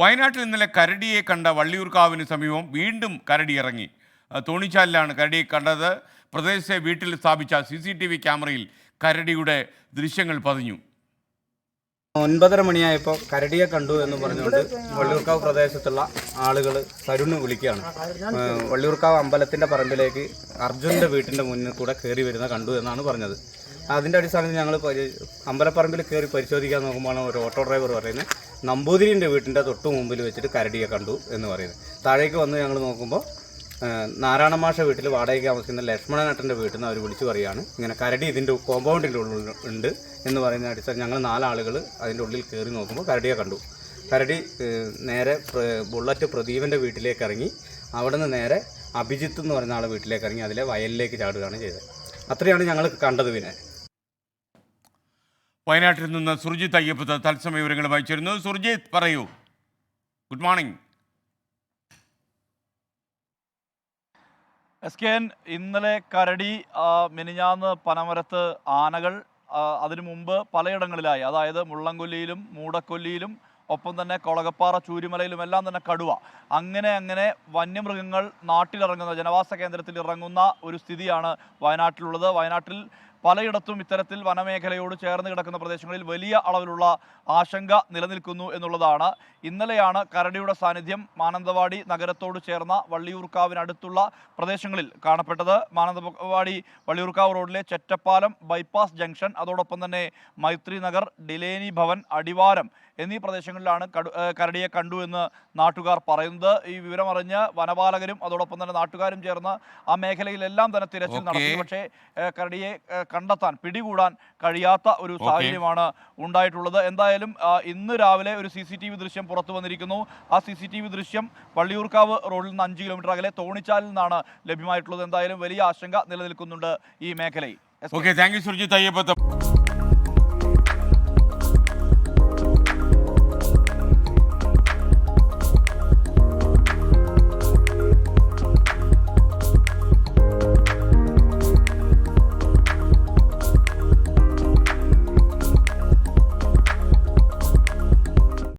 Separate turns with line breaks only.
വയനാട്ടിൽ ഇന്നലെ കരടിയെ കണ്ട വള്ളിയൂർക്കാവിന് സമീപം വീണ്ടും കരടി ഇറങ്ങി തോണിച്ചാലിലാണ് കരടിയെ കണ്ടത്. പ്രദേശത്തെ വീട്ടിൽ സ്ഥാപിച്ച സി സി ടി വി ക്യാമറയിൽ കരടിയുടെ ദൃശ്യങ്ങൾ പതിഞ്ഞു.
ഒൻപതര മണിയായപ്പോൾ കരടിയെ കണ്ടു എന്ന് പറഞ്ഞുകൊണ്ട് വള്ളിയൂർക്കാവ് പ്രദേശത്തുള്ള ആളുകൾ തരുണ് വിളിക്കുകയാണ്. വള്ളിയൂർക്കാവ് അമ്പലത്തിന്റെ പറമ്പിലേക്ക് അർജുന്റെ വീട്ടിന്റെ മുന്നിൽ കൂടെ കയറി വരുന്ന കണ്ടു എന്നാണ് പറഞ്ഞത്. അതിന്റെ അടിസ്ഥാനത്തിൽ ഞങ്ങൾ അമ്പലപ്പറമ്പിൽ കയറി പരിശോധിക്കാൻ നോക്കുമ്പോഴാണ് ഒരു ഓട്ടോ ഡ്രൈവർ പറയുന്നത് നമ്പൂതിരിന്റെ വീട്ടിന്റെ തൊട്ട് മുമ്പിൽ വെച്ചിട്ട് കരടിയെ കണ്ടു എന്ന് പറയുന്നത്. താഴേക്ക് വന്ന് ഞങ്ങൾ നോക്കുമ്പോൾ നാരായണ മാഷ വീട്ടിൽ വാടകയ്ക്ക് താമസിക്കുന്ന ലക്ഷ്മണനട്ടന്റെ വീട്ടിൽ നിന്ന് അവർ വിളിച്ചു പറയുകയാണ് ഇങ്ങനെ കരടി ഇതിന്റെ കോമ്പൗണ്ടിന്റെ ഉള്ളിൽ ഉണ്ട് എന്ന് പറയുന്ന അടിസ്ഥാനം ഞങ്ങൾ നാലാളുകൾ അതിന്റെ ഉള്ളിൽ കയറി നോക്കുമ്പോൾ കരടിയെ കണ്ടു. കരടി നേരെ ബുള്ളറ്റ് പ്രദീപന്റെ വീട്ടിലേക്ക് ഇറങ്ങി അവിടെ നിന്ന് നേരെ അഭിജിത്ത് എന്ന് പറയുന്ന ആളെ വീട്ടിലേക്ക് ഇറങ്ങി അതിലെ വയലിലേക്ക് ചാടുകയാണ് ചെയ്തത്. അത്രയാണ് ഞങ്ങൾ കണ്ടത് പിന്നെ.
വയനാട്ടിൽ നിന്ന് സുർജിത് അയ്യപ്പത്ത് തത്സമയ വിവരങ്ങൾ വായിച്ചിരുന്നു സുർജിത് പറയൂ. Good morning
S K N ഇന്നലെ കരടി മിനിഞ്ഞാന്ന് പനമരത്ത് ആനകൾ അതിനു മുമ്പ് പലയിടങ്ങളിലായി. അതായത് മുള്ളംകൊല്ലിയിലും മൂടക്കൊല്ലിയിലും ഒപ്പം തന്നെ കൊളകപ്പാറ ചൂരിമലയിലും എല്ലാം തന്നെ കടുവ. അങ്ങനെ അങ്ങനെ വന്യമൃഗങ്ങൾ നാട്ടിലിറങ്ങുന്ന ജനവാസ കേന്ദ്രത്തിൽ ഇറങ്ങുന്ന ഒരു സ്ഥിതിയാണ് വയനാട്ടിലുള്ളത്. വയനാട്ടിൽ പലയിടത്തും ഇത്തരത്തിൽ വനമേഖലയോട് ചേർന്ന് കിടക്കുന്ന പ്രദേശങ്ങളിൽ വലിയ അളവിലുള്ള ആശങ്ക നിലനിൽക്കുന്നു എന്നുള്ളതാണ്. ഇന്നലെയാണ് കരടിയുടെ സാന്നിധ്യം മാനന്തവാടി നഗരത്തോട് ചേർന്ന വള്ളിയൂർക്കാവിനടുത്തുള്ള പ്രദേശങ്ങളിൽ കാണപ്പെട്ടത്. മാനന്തവാടി വള്ളിയൂർക്കാവ് റോഡിലെ ചെറ്റപ്പാലം ബൈപ്പാസ് ജംഗ്ഷൻ അതോടൊപ്പം തന്നെ മൈത്രി നഗർ ഡിലേനി ഭവൻ അടിവാരം എന്നീ പ്രദേശങ്ങളിലാണ് കടു കരടിയെ കണ്ടു എന്ന് നാട്ടുകാർ പറയുന്നത്. ഈ വിവരമറിഞ്ഞ് വനപാലകരും അതോടൊപ്പം തന്നെ നാട്ടുകാരും ചേർന്ന് ആ മേഖലയിലെല്ലാം തന്നെ തിരച്ചിൽ നടത്തി പക്ഷേ കരടിയെ കണ്ടെത്താൻ പിടികൂടാൻ കഴിയാത്ത ഒരു. സാഹചര്യമാണ് ഉണ്ടായിട്ടുള്ളത്. എന്തായാലും ഇന്ന് രാവിലെ ഒരു സി സി ടി വി ദൃശ്യം പുറത്തു വന്നിരിക്കുന്നു. ആ സി സി ടി വി ദൃശ്യം വള്ളിയൂർക്കാവ് റോഡിൽ നിന്ന് അഞ്ച് കിലോമീറ്റർ അകലെ തോണിച്ചാലിൽ നിന്നാണ് ലഭ്യമായിട്ടുള്ളത്. എന്തായാലും വലിയ ആശങ്ക നിലനിൽക്കുന്നുണ്ട് ഈ മേഖലയിൽ.
Okay thank you Surjith Ayyappath